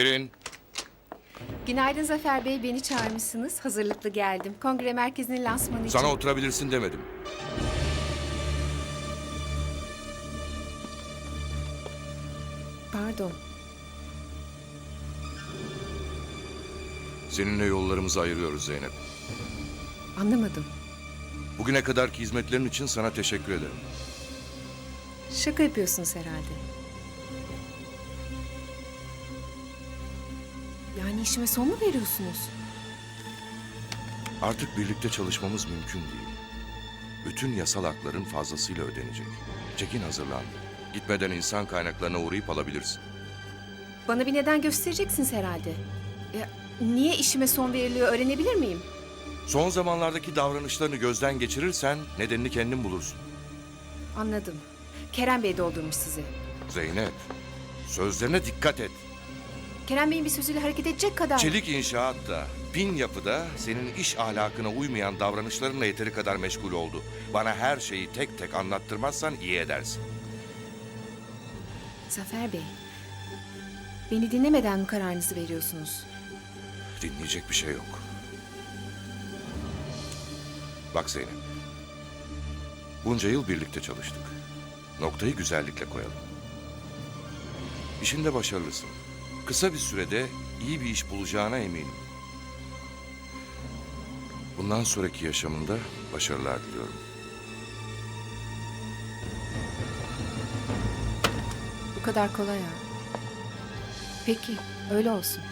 Girin. Günaydın Zafer Bey, beni çağırmışsınız. Hazırlıklı geldim. Kongre merkezinin lansmanı için. Sana oturabilirsin demedim. Pardon. Seninle yollarımızı ayırıyoruz Zeynep. Anlamadım. Bugüne kadarki hizmetlerin için sana teşekkür ederim. Şaka yapıyorsunuz herhalde. Yani işime son mu veriyorsunuz? Artık birlikte çalışmamız mümkün değil. Bütün yasal hakların fazlasıyla ödenecek. Çekin hazırlan. Gitmeden insan kaynaklarına uğrayıp alabilirsin. Bana bir neden göstereceksiniz herhalde. Ya, niye işime son veriliyor öğrenebilir miyim? Son zamanlardaki davranışlarını gözden geçirirsen nedenini kendin bulursun. Anladım. Kerem Bey doldurmuş sizi. Zeynep, sözlerine dikkat et. Kerem Bey'in bir sözüyle hareket edecek kadar... Çelik inşaatta, pin yapıda senin iş ahlakına uymayan davranışlarınla yeteri kadar meşgul oldu. Bana her şeyi tek tek anlattırmazsan iyi edersin. Zafer Bey, beni dinlemeden mi kararınızı veriyorsunuz? Dinleyecek bir şey yok. Bak Zeynep. Bunca yıl birlikte çalıştık. Noktayı güzellikle koyalım. İşinde başarılısın. Kısa bir sürede iyi bir iş bulacağına eminim. Bundan sonraki yaşamında başarılar diliyorum. Bu kadar kolay ha. Peki, öyle olsun.